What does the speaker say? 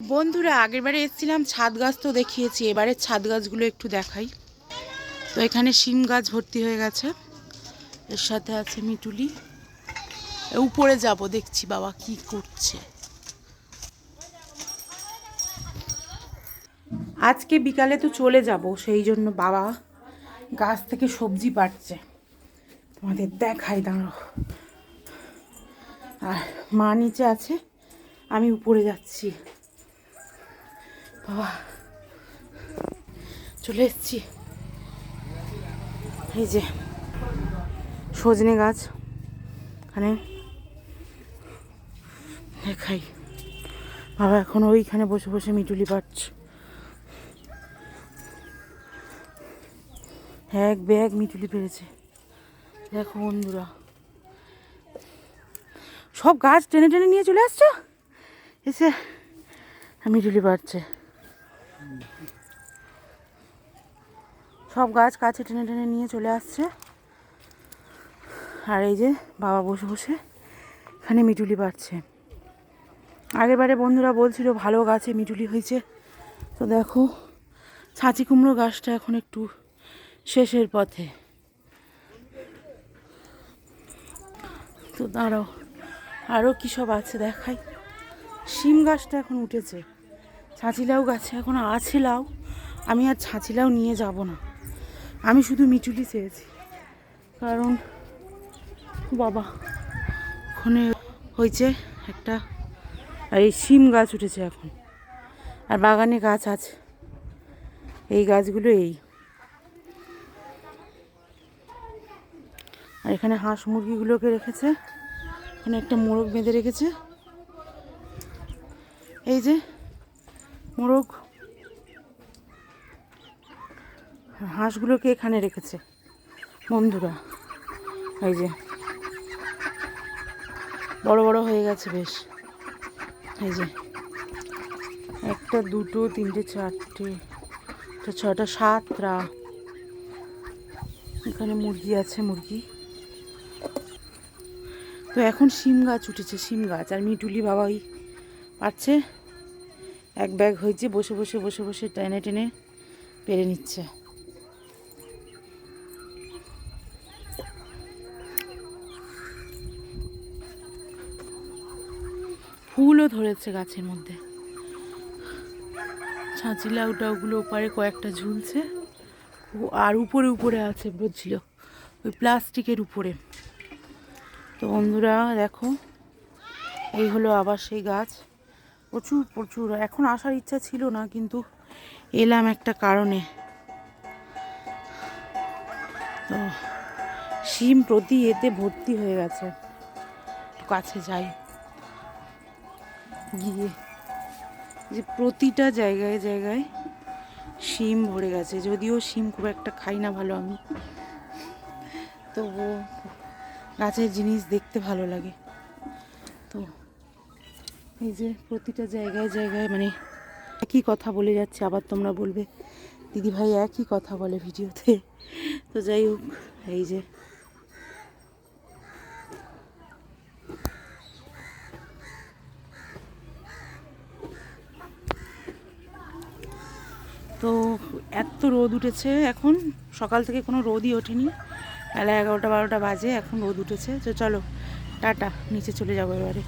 বন্ধুরা আগেরবারে এসেছিলাম ছাদ গাছ তো দেখিয়েছি, এবারে ছাদ গাছগুলো একটু দেখাই। তো এখানে শিম গাছ ভর্তি হয়ে গেছে। এর সাথে আছে মিটুলি। উপরে যাব, দেখছি বাবা কি করছে। আজকে বিকালে তো চলে যাব, সেই জন্য বাবা গাছ থেকে সবজি পাড়ছে। তোমাদের দেখাই দাঁড়ো আর মা নিচে আছে, আমি উপরে যাচ্ছি। বাবা। চলে এসছি। এই যে সজনে গাছ। এখানে দেখাই। বাবা এখন ওইখানে বসে বসে মিটুলি পাচ্ছে এক ব্যাগ মিটুলি পেরেছে দেখো বন্ধুরা। সব গাছ টেনে টেনে নিয়ে চলে আসছো? এসে মিটুলি পাচ্ছে সব গাছ কাছে টেনে টেনে নিয়ে চলে আসছে। আর এই যে বাবা বসে বসে এখানে মিটুলি পাচ্ছে আগেরবারে বন্ধুরা বলছিল ভালো গাছে মিটুলি হয়েছে। তো দেখো, ছাঁচি কুমড়ো গাছটা এখন একটু শেষের পথে। তো দাঁড়াও আরও কী সব আছে দেখাই। শিম গাছটা এখন উঠেছে। ছাঁচিলাও গাছে এখন আছে লাউ আমি আর ছাঁচিলাও নিয়ে যাব না। আমি শুধু মিটুলি চেয়েছি। কারণ বাবা, ওখানে হয়েছে একটা, আর এই শিম গাছ উঠেছে এখন। আর বাগানে গাছ আছে। এই গাছগুলো এই। আর এখানে হাঁস মুরগিগুলোকে রেখেছে। এখানে একটা মোরগ বেঁধে রেখেছে। এই যে মোরগ হাঁসগুলোকে এখানে রেখেছে। বন্ধুরা, এই যে। বড় বড় হয়ে গেছে বেশ। এই যে। একটা, দুটো, তিনটে, চারটে ছটা সাতটা। এখানে মুরগি আছে, মুরগি। তো এখন শিম গাছ উঠেছে, শিম গাছ। আর মিটুলি বাবাই পাচ্ছে এক ব্যাগ হয়েছে, বসে বসে বসে বসে টেনে টেনে পেরে নিচ্ছে। ফুলও ধরেছে গাছের মধ্যে। ছাঁচি লাউ টাউগুলো ওপারে কয়েকটা ঝুলছে। আর উপরে উপরে আছে বুঝছিল, ওই প্লাস্টিকের উপরে। তো বন্ধুরা, দেখো, এই হলো আবার সেই গাছ। প্রচুর প্রচুর। এখন আসার ইচ্ছা ছিল না, কিন্তু এলাম একটা কারণে। তো শিম প্রতি এতে ভর্তি হয়ে গেছে। কাছে যাই। গিয়ে যে প্রতিটা জায়গায় জায়গায় শিম ভরে গেছে। যদিও শিম খুব একটা খাই না ভালো আমি। তবুও গাছের জিনিস দেখতে ভালো লাগে। তো এই যে প্রতিটা জায়গায় জায়গায় মানে একই কথা বলে যাচ্ছে, আবার তোমরা বলবে, দিদি ভাই একই কথা বলে ভিডিওতে। তো যাই হোক, এই যে। তো এত রোদ উঠেছে এখন, সকাল থেকে কোনো রোদই ওঠেনি। বেলা এগারোটা বারোটা বাজে, এখন রোদ উঠেছে। তো চলো, টাটা, নিচে চলে যাব এবারে।